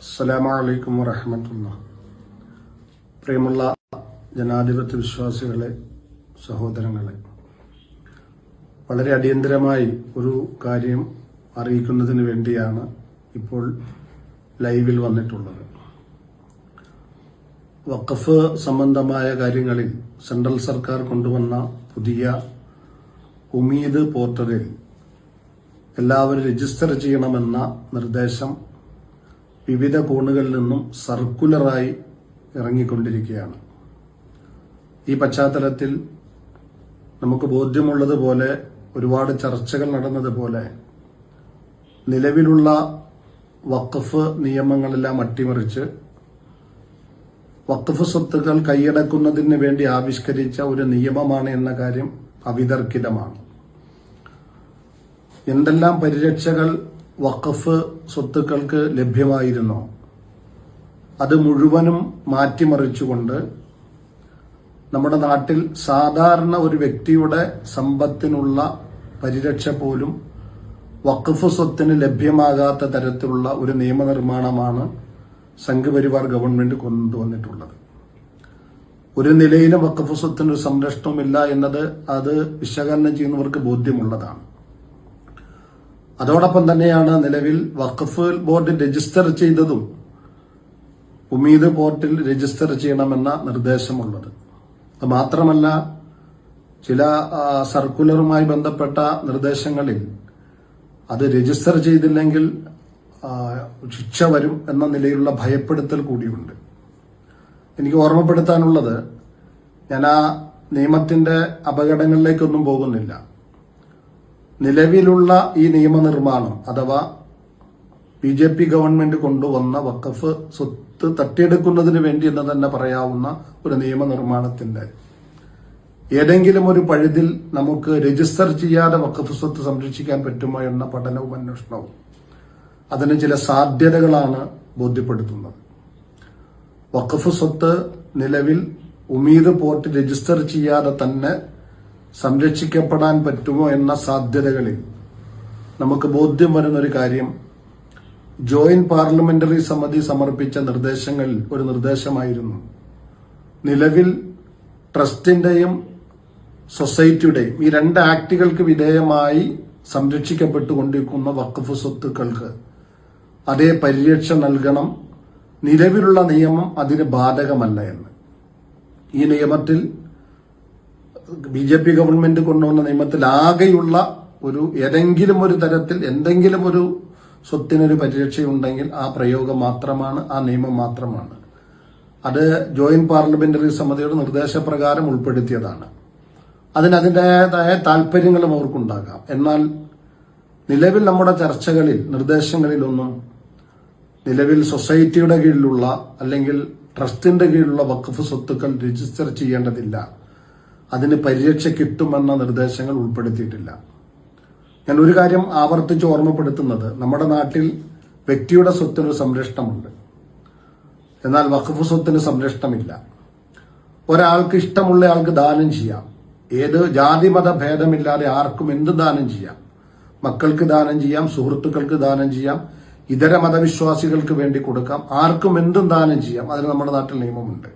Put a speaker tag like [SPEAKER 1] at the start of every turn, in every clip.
[SPEAKER 1] അസ്സലാമലൈക്കും വറഹമത്തുള്ള. പ്രിയമുള്ള ജനാധിപത്യ വിശ്വാസികളെ സഹോദരങ്ങളെ വളരെ അടിയന്തരമായി ഒരു കാര്യം അറിയിക്കുന്നതിന് വേണ്ടിയാണ് ഇപ്പോൾ ലൈവിൽ വന്നിട്ടുള്ളത്. വഖഫ് സംബന്ധമായ കാര്യങ്ങളിൽ സെൻട്രൽ സർക്കാർ കൊണ്ടുവന്ന പുതിയ ഉമീദ് പോർട്ടലിൽ എല്ലാവരും രജിസ്റ്റർ ചെയ്യണമെന്ന നിർദ്ദേശം വിവിധ കോണുകളിൽ നിന്നും സർക്കുലറായി ഇറങ്ങിക്കൊണ്ടിരിക്കുകയാണ്. ഈ പശ്ചാത്തലത്തിൽ നമുക്ക് ബോധ്യമുള്ളതുപോലെ ഒരുപാട് ചർച്ചകൾ നടന്നതുപോലെ നിലവിലുള്ള വഖഫ് നിയമങ്ങളെല്ലാം അട്ടിമറിച്ച് വഖഫ് സ്വത്തുകൾ കൈയടക്കുന്നതിന് വേണ്ടി ആവിഷ്കരിച്ച ഒരു നിയമമാണ് എന്ന കാര്യം അവിതർക്കിതമാണ്. എന്തെല്ലാം പരിരക്ഷകൾ വഖഫ് സ്വത്തുക്കൾക്ക് ലഭ്യമായിരുന്നോ? അത് മുഴുവനും മാറ്റിമറിച്ചുകൊണ്ട് നമ്മുടെ നാട്ടിൽ സാധാരണ ഒരു വ്യക്തിയുടെ സമ്പത്തിനുള്ള പരിരക്ഷ പോലും വഖഫ് സ്വത്തിന് ലഭ്യമാകാത്ത തരത്തിലുള്ള ഒരു നിയമനിർമ്മാണമാണ് സംഘപരിവാർ ഗവൺമെന്റ് കൊണ്ടുവന്നിട്ടുള്ളത്. ഒരു നിലയിലും വഖഫ് സ്വത്തിന് ഒരു സംരക്ഷണമില്ല എന്നത് അത് വിശകലനം ചെയ്യുന്നവർക്ക് ബോധ്യമുള്ളതാണ്. അതോടൊപ്പം തന്നെയാണ് നിലവിൽ വഖഫ് ബോർഡ് രജിസ്റ്റർ ചെയ്തതും ഉമീദ് പോർട്ടിൽ രജിസ്റ്റർ ചെയ്യണമെന്ന നിർദ്ദേശമുള്ളത്. അത് മാത്രമല്ല ചില സർക്കുലറുമായി ബന്ധപ്പെട്ട നിർദ്ദേശങ്ങളിൽ അത് രജിസ്റ്റർ ചെയ്തില്ലെങ്കിൽ ശിക്ഷ വരും എന്ന നിലയിലുള്ള ഭയപ്പെടുത്തൽ കൂടിയുണ്ട്. എനിക്ക് ഓർമ്മപ്പെടുത്താനുള്ളത് ഞാൻ ആ നിയമത്തിന്റെ അപകടങ്ങളിലേക്കൊന്നും പോകുന്നില്ല. നിലവിലുള്ള ഈ നിയമനിർമ്മാണം അഥവാ ബി ജെ പി ഗവൺമെന്റ് കൊണ്ടുവന്ന വഖഫ് സ്വത്ത് തട്ടിയെടുക്കുന്നതിന് വേണ്ടി എന്ന് തന്നെ പറയാവുന്ന ഒരു നിയമനിർമ്മാണത്തിന്റെ ഏതെങ്കിലും ഒരു പഴുതിൽ നമുക്ക് രജിസ്റ്റർ ചെയ്യാതെ വഖഫ് സ്വത്ത് സംരക്ഷിക്കാൻ പറ്റുമോ എന്ന പഠനവും അന്വേഷണവും. അതിന് ചില സാധ്യതകളാണ് ബോധ്യപ്പെടുത്തുന്നത്. വഖഫ് സ്വത്ത് നിലവിൽ ഉമീദ് പോർട്ട് രജിസ്റ്റർ ചെയ്യാതെ തന്നെ സംരക്ഷിക്കപ്പെടാൻ പറ്റുമോ എന്ന സാധ്യതകളിൽ നമുക്ക് ബോധ്യം വരുന്നൊരു കാര്യം ജോയിന്റ് പാർലമെന്ററി സമിതി സമർപ്പിച്ച നിർദ്ദേശങ്ങളിൽ ഒരു നിർദ്ദേശമായിരുന്നു. നിലവിൽ ട്രസ്റ്റിന്റെയും സൊസൈറ്റിയുടെയും ഈ രണ്ട് ആക്ടുകൾക്ക് വിധേയമായി സംരക്ഷിക്കപ്പെട്ടുകൊണ്ടിരിക്കുന്ന വഖഫ് സ്വത്തുക്കൾക്ക് അതേ പരിരക്ഷ നൽകണം. നിലവിലുള്ള നിയമം അതിന് ബാധകമല്ല എന്ന്. ഈ നിയമത്തിൽ ബി ജെ പി ഗവൺമെന്റ് കൊണ്ടുവന്ന നിയമത്തിൽ ആകെയുള്ള ഒരു ഏതെങ്കിലും ഒരു തരത്തിൽ എന്തെങ്കിലും ഒരു സ്വത്തിനൊരു പരിരക്ഷയുണ്ടെങ്കിൽ ആ പ്രയോഗം മാത്രമാണ് ആ നിയമം മാത്രമാണ്. അത് ജോയിന്റ് പാർലമെന്ററി സമിതിയുടെ നിർദ്ദേശപ്രകാരം ഉൾപ്പെടുത്തിയതാണ്. അതിന് അതിന്റെതായ താല്പര്യങ്ങളും അവർക്കുണ്ടാകാം. എന്നാൽ നിലവിൽ നമ്മുടെ ചർച്ചകളിൽ നിർദ്ദേശങ്ങളിലൊന്നും നിലവിൽ സൊസൈറ്റിയുടെ കീഴിലുള്ള അല്ലെങ്കിൽ ട്രസ്റ്റിന്റെ കീഴിലുള്ള വഖഫ് സ്വത്തുക്കൾ രജിസ്റ്റർ ചെയ്യേണ്ടതില്ല. അതിന് പരിരക്ഷ കിട്ടുമെന്ന നിർദ്ദേശങ്ങൾ ഉൾപ്പെടുത്തിയിട്ടില്ല. ഞാൻ ഒരു കാര്യം ആവർത്തിച്ച് ഓർമ്മപ്പെടുത്തുന്നത് നമ്മുടെ നാട്ടിൽ വ്യക്തിയുടെ സ്വത്തിന് സംരക്ഷണമുണ്ട്. എന്നാൽ വഖഫ് സ്വത്തിന് സംരക്ഷണമില്ല. ഒരാൾക്ക് ഇഷ്ടമുള്ള ആൾക്ക് ദാനം ചെയ്യാം. ഏത് ജാതി മത ഭേദമില്ലാതെ ആർക്കും എന്ത് ദാനം ചെയ്യാം? മക്കൾക്ക് ദാനം ചെയ്യാം സുഹൃത്തുക്കൾക്ക് ദാനം ചെയ്യാം ഇതര മതവിശ്വാസികൾക്ക് വേണ്ടി കൊടുക്കാം ആർക്കും എന്തും ദാനം ചെയ്യാം. അതിന് നമ്മുടെ നാട്ടിൽ നിയമമുണ്ട്.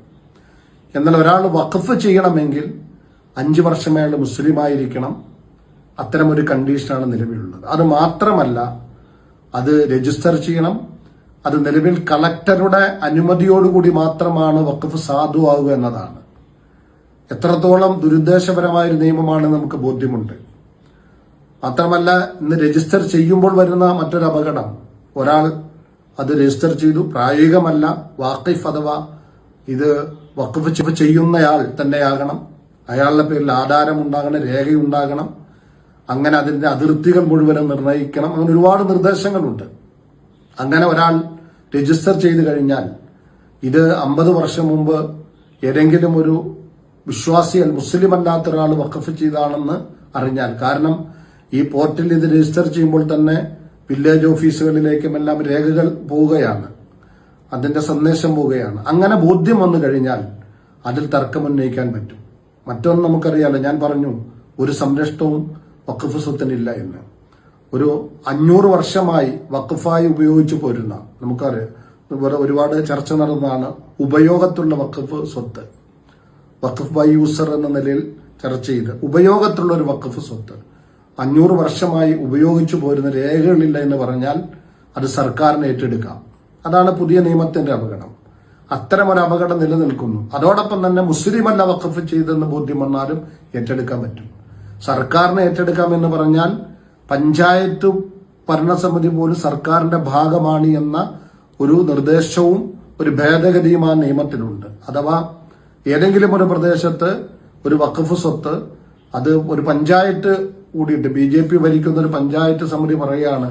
[SPEAKER 1] എന്നാൽ ഒരാൾ വഖഫ് ചെയ്യണമെങ്കിൽ അഞ്ചു വർഷം അയാൾ മുസ്ലിം ആയിരിക്കണം അത്തരം ഒരു കണ്ടീഷനാണ് നിലവിലുള്ളത്. അത് മാത്രമല്ല അത് രജിസ്റ്റർ ചെയ്യണം. അത് നിലവിൽ കളക്ടറുടെ അനുമതിയോടുകൂടി മാത്രമാണ് വഖഫ് സാധുവാകുക എന്നതാണ്. എത്രത്തോളം ദുരുദ്ദേശപരമായ ഒരു നിയമമാണ് നമുക്ക് ബോധ്യമുണ്ട്. മാത്രമല്ല ഇന്ന് രജിസ്റ്റർ ചെയ്യുമ്പോൾ വരുന്ന മറ്റൊരു അപകടം. ഒരാൾ അത് രജിസ്റ്റർ ചെയ്തു. പ്രായോഗികമല്ല വാക്കിഫ് അഥവാ ഇത് വഖഫ് ചെയ്യുന്നയാൾ തന്നെയാകണം. അയാളുടെ പേരിൽ ആധാരം ഉണ്ടാകണം രേഖയുണ്ടാകണം അങ്ങനെ അതിന്റെ അതിർത്തികൾ മുഴുവനും നിർണയിക്കണം അങ്ങനെ ഒരുപാട് നിർദ്ദേശങ്ങളുണ്ട്. അങ്ങനെ ഒരാൾ രജിസ്റ്റർ ചെയ്ത് കഴിഞ്ഞാൽ ഇത് അമ്പത് വർഷം മുമ്പ് ഏതെങ്കിലും ഒരു വിശ്വാസി മുസ്ലിം അല്ലാത്ത ഒരാൾ വഖഫ് ചെയ്താണെന്ന് അറിഞ്ഞാൽ കാരണം ഈ പോർട്ടിൽ ഇത് രജിസ്റ്റർ ചെയ്യുമ്പോൾ തന്നെ വില്ലേജ് ഓഫീസുകളിലേക്കും എല്ലാം രേഖകൾ പോവുകയാണ്. അതിന്റെ സന്ദേശം പോവുകയാണ്. അങ്ങനെ ബോധ്യം വന്നു കഴിഞ്ഞാൽ അതിൽ തർക്കമുന്നയിക്കാൻ പറ്റും. മറ്റൊന്ന് നമുക്കറിയാലോ ഞാൻ പറഞ്ഞു ഒരു സംരക്ഷണവും വഖഫ് സ്വത്തിനില്ല എന്ന്. ഒരു അഞ്ഞൂറ് വർഷമായി വഖഫായി ഉപയോഗിച്ചു പോരുന്ന നമുക്കറിയാം ഒരുപാട് ചർച്ച നടന്നതാണ് ഉപയോഗത്തുള്ള വഖഫ് സ്വത്ത്. വഖഫ് ബൈ യൂസർ എന്ന നിലയിൽ ചർച്ച ചെയ്ത് ഉപയോഗത്തുള്ള ഒരു വഖഫ് സ്വത്ത്. അഞ്ഞൂറ് വർഷമായി ഉപയോഗിച്ചു പോരുന്ന രേഖകളില്ല എന്ന് പറഞ്ഞാൽ അത് സർക്കാരിന് ഏറ്റെടുക്കാം. അതാണ് പുതിയ നിയമത്തിന്റെ അപകടം അത്തരം ഒരു അപകടം നിലനിൽക്കുന്നു. അതോടൊപ്പം തന്നെ മുസ്ലിമല്ല വഖഫ് ചെയ്തെന്ന് ബോധ്യം വന്നാലും ഏറ്റെടുക്കാൻ പറ്റും. സർക്കാരിന് ഏറ്റെടുക്കാമെന്ന് പറഞ്ഞാൽ പഞ്ചായത്ത് ഭരണസമിതി പോലും സർക്കാരിന്റെ ഭാഗമാണ് എന്ന ഒരു നിർദ്ദേശവും ഒരു ഭേദഗതിയും ആ നിയമത്തിലുണ്ട്. അഥവാ ഏതെങ്കിലും ഒരു പ്രദേശത്ത് ഒരു വഖഫ് സ്വത്ത് അത് ഒരു പഞ്ചായത്ത് കൂടിയിട്ട് ബി ജെ പി ഭരിക്കുന്ന ഒരു പഞ്ചായത്ത് സമിതി പറയുകയാണ്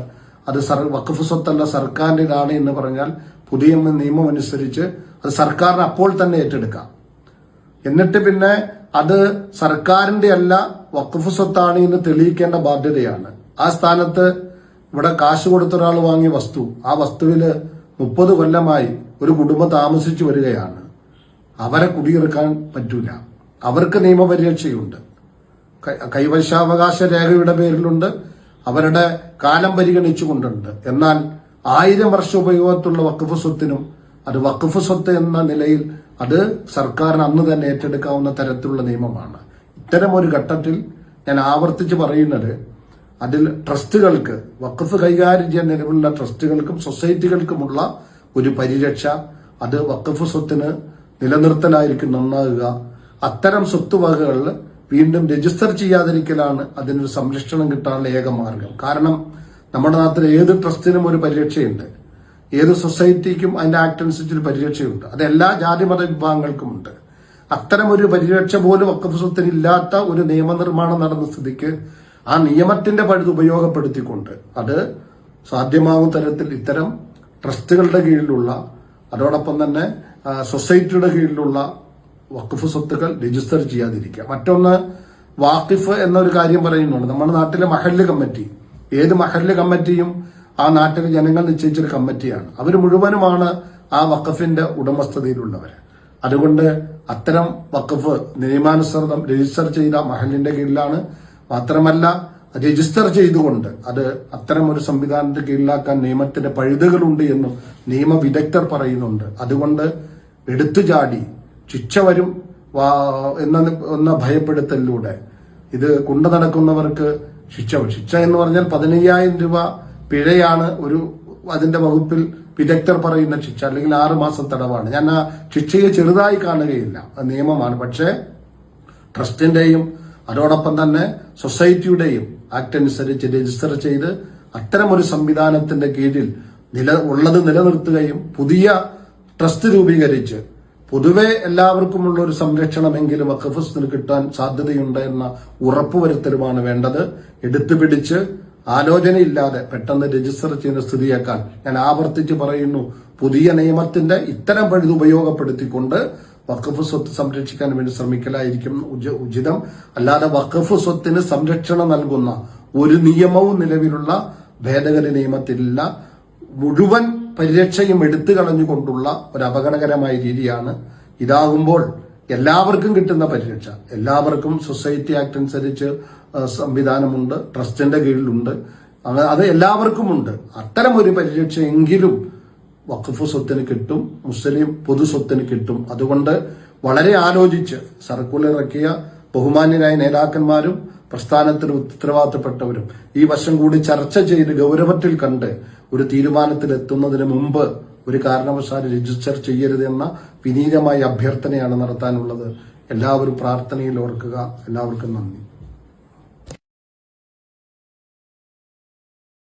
[SPEAKER 1] അത് സർ വഖഫ് സ്വത്തല്ല സർക്കാരിന്റെതാണ് എന്ന് പറഞ്ഞാൽ പുതിയ നിയമം അനുസരിച്ച് അത് സർക്കാരിന് അപ്പോൾ തന്നെ ഏറ്റെടുക്കാം. എന്നിട്ട് പിന്നെ അത് സർക്കാരിന്റെ അല്ല വഖഫ് സ്വത്താണ് എന്ന് തെളിയിക്കേണ്ട ബാധ്യതയാണ്. ആ സ്ഥാനത്ത് ഇവിടെ കാശ് കൊടുത്ത ഒരാൾ വാങ്ങിയ വസ്തു ആ വസ്തുവിൽ മുപ്പത് കൊല്ലമായി ഒരു കുടുംബം താമസിച്ചു വരികയാണ്. അവരെ കുടിയിറക്കാൻ പറ്റൂല. അവർക്ക് നിയമപരിരക്ഷയുണ്ട്. കൈവശാവകാശ രേഖയുടെ പേരിലുണ്ട്. അവരുടെ കാലം പരിഗണിച്ചുകൊണ്ടുണ്ട്. എന്നാൽ ആയിരം വർഷ ഉപയോഗത്തുള്ള വഖഫ് സ്വത്തിനും അത് വഖഫ് സ്വത്ത് എന്ന നിലയിൽ അത് സർക്കാരിന് അന്ന് തന്നെ ഏറ്റെടുക്കാവുന്ന തരത്തിലുള്ള നിയമമാണ്. ഇത്തരം ഒരു ഘട്ടത്തിൽ ഞാൻ ആവർത്തിച്ച് പറയുന്നത് അതിൽ ട്രസ്റ്റുകൾക്ക് വക്കഫ് കൈകാര്യം ചെയ്യാൻ നിലവിലുള്ള ട്രസ്റ്റുകൾക്കും സൊസൈറ്റികൾക്കുമുള്ള ഒരു പരിരക്ഷ അത് വക്കഫ് സ്വത്തിന് നിലനിർത്തലായിരിക്കും നന്നാകുക. അത്തരം സ്വത്തുവകകളിൽ വീണ്ടും രജിസ്റ്റർ ചെയ്യാതിരിക്കലാണ് അതിനൊരു സംരക്ഷണം കിട്ടാനുള്ള ഏക മാർഗം. കാരണം നമ്മുടെ നാട്ടിൽ ഏത് ട്രസ്റ്റിനും ഒരു പരിരക്ഷയുണ്ട്. ഏത് സൊസൈറ്റിക്കും അതിന്റെ ആക്ട് അനുസരിച്ച് ഒരു പരിരക്ഷയുണ്ട്. അത് എല്ലാ ജാതിമത വിഭാഗങ്ങൾക്കുമുണ്ട്. അത്തരം ഒരു പരിരക്ഷ പോലും വക്കഫ് സ്വത്തിന് ഇല്ലാത്ത ഒരു നിയമനിർമ്മാണം നടന്ന സ്ഥിതിക്ക് ആ നിയമത്തിന്റെ പഴുത് ഉപയോഗപ്പെടുത്തിക്കൊണ്ട് അത് സാധ്യമാകും തരത്തിൽ ഇത്തരം ട്രസ്റ്റുകളുടെ കീഴിലുള്ള അതോടൊപ്പം തന്നെ സൊസൈറ്റിയുടെ കീഴിലുള്ള വഖഫ് സ്വത്തുക്കൾ രജിസ്റ്റർ ചെയ്യാതിരിക്കുക. മറ്റൊന്ന് വാക്കിഫ് എന്നൊരു കാര്യം പറയുന്നുണ്ട്. നമ്മുടെ നാട്ടിലെ മഹല്ല് കമ്മിറ്റി ഏത് മഹല്ല് കമ്മിറ്റിയും ആ നാട്ടിലെ ജനങ്ങൾ നിശ്ചയിച്ചൊരു കമ്മിറ്റിയാണ്. അവർ മുഴുവനുമാണ് ആ വഖഫിന്റെ ഉടമസ്ഥതയിലുള്ളവർ അതുകൊണ്ട് അത്തരം വഖഫ് നിയമാനുസൃതം രജിസ്റ്റർ ചെയ്ത മഹലിന്റെ കീഴിലാണ്. മാത്രമല്ല രജിസ്റ്റർ ചെയ്തുകൊണ്ട് അത് അത്തരം ഒരു സംവിധാനത്തിന് കീഴിലാക്കാൻ നിയമത്തിന്റെ പഴുതുകളുണ്ട് എന്നും നിയമ വിദഗ്ധർ പറയുന്നുണ്ട്. അതുകൊണ്ട് എടുത്തുചാടി ശിക്ഷ വരും എന്ന എന്ന ഭയപ്പെടുത്തലിലൂടെ ഇത് കുണ്ട നടക്കുന്നവർക്ക് ശിക്ഷ ശിക്ഷ എന്ന് പറഞ്ഞാൽ പതിനയ്യായിരം രൂപ പിഴയാണ് ഒരു അതിന്റെ വകുപ്പിൽ വിദഗ്ധർ പറയുന്ന ശിക്ഷ അല്ലെങ്കിൽ ആറ് മാസം തടവാണ്. ഞാൻ ആ ശിക്ഷയെ ചെറുതായി കാണുകയില്ല. നിയമമാണ്. പക്ഷേ ട്രസ്റ്റിന്റെയും അതോടൊപ്പം തന്നെ സൊസൈറ്റിയുടെയും ആക്ട് അനുസരിച്ച് രജിസ്റ്റർ ചെയ്ത് അത്തരമൊരു സംവിധാനത്തിന്റെ കീഴിൽ നില ഉള്ളത് നിലനിർത്തുകയും പുതിയ ട്രസ്റ്റ് രൂപീകരിച്ച് പൊതുവെ എല്ലാവർക്കുമുള്ള ഒരു സംരക്ഷണമെങ്കിലും വഖഫസ്തിന് കിട്ടാൻ സാധ്യതയുണ്ട് എന്ന ഉറപ്പുവരുത്തലുമാണ് വേണ്ടത്. എടുത്തുപിടിച്ച് ആലോചനയില്ലാതെ പെട്ടെന്ന് രജിസ്റ്റർ ചെയ്യുന്ന സ്ഥിതിയേക്കാൾ ഞാൻ ആവർത്തിച്ച് പറയുന്നു പുതിയ നിയമത്തിന്റെ ഇത്തരം പഴുത് ഉപയോഗപ്പെടുത്തിക്കൊണ്ട് വഖഫ് സ്വത്ത് സംരക്ഷിക്കാൻ വേണ്ടി ശ്രമിക്കലായിരിക്കും ഉചിതം. അല്ലാതെ വഖഫ് സ്വത്തിന് സംരക്ഷണം നൽകുന്ന ഒരു നിയമവും നിലവിലുള്ള ഭേദഗതി നിയമത്തിലില്ല. മുഴുവൻ പരിരക്ഷയും എടുത്തു കളഞ്ഞുകൊണ്ടുള്ള ഒരു അപകടകരമായ രീതിയാണ് ഇതാകുമ്പോൾ എല്ലാവർക്കും കിട്ടുന്ന പരിരക്ഷ. എല്ലാവർക്കും സൊസൈറ്റി ആക്ട് അനുസരിച്ച് സംവിധാനമുണ്ട് ട്രസ്റ്റിന്റെ കീഴിലുണ്ട്. അത് എല്ലാവർക്കുമുണ്ട്. അത്തരം ഒരു പരിരക്ഷ എങ്കിലും വഖഫ് സ്വത്തിന് കിട്ടും മുസ്ലിം പൊതു സ്വത്തിന് കിട്ടും. അതുകൊണ്ട് വളരെ ആലോചിച്ച് സർക്കുലർ ഇറക്കിയ ബഹുമാന്യരായ നേതാക്കന്മാരും പ്രസ്ഥാനത്തിന് ഉത്തരവാദിത്തപ്പെട്ടവരും ഈ വശം കൂടി ചർച്ച ചെയ്ത് ഗൗരവത്തിൽ കണ്ട് ഒരു തീരുമാനത്തിലെത്തുന്നതിന് മുമ്പ് ഒരു കാരണവശാലും രജിസ്റ്റർ ചെയ്യരുതെന്ന വിനീതമായ അഭ്യർത്ഥനയാണ് നടത്താനുള്ളത്. എല്ലാവരും പ്രാർത്ഥനയിൽ ഓർക്കുക. എല്ലാവർക്കും നന്ദി.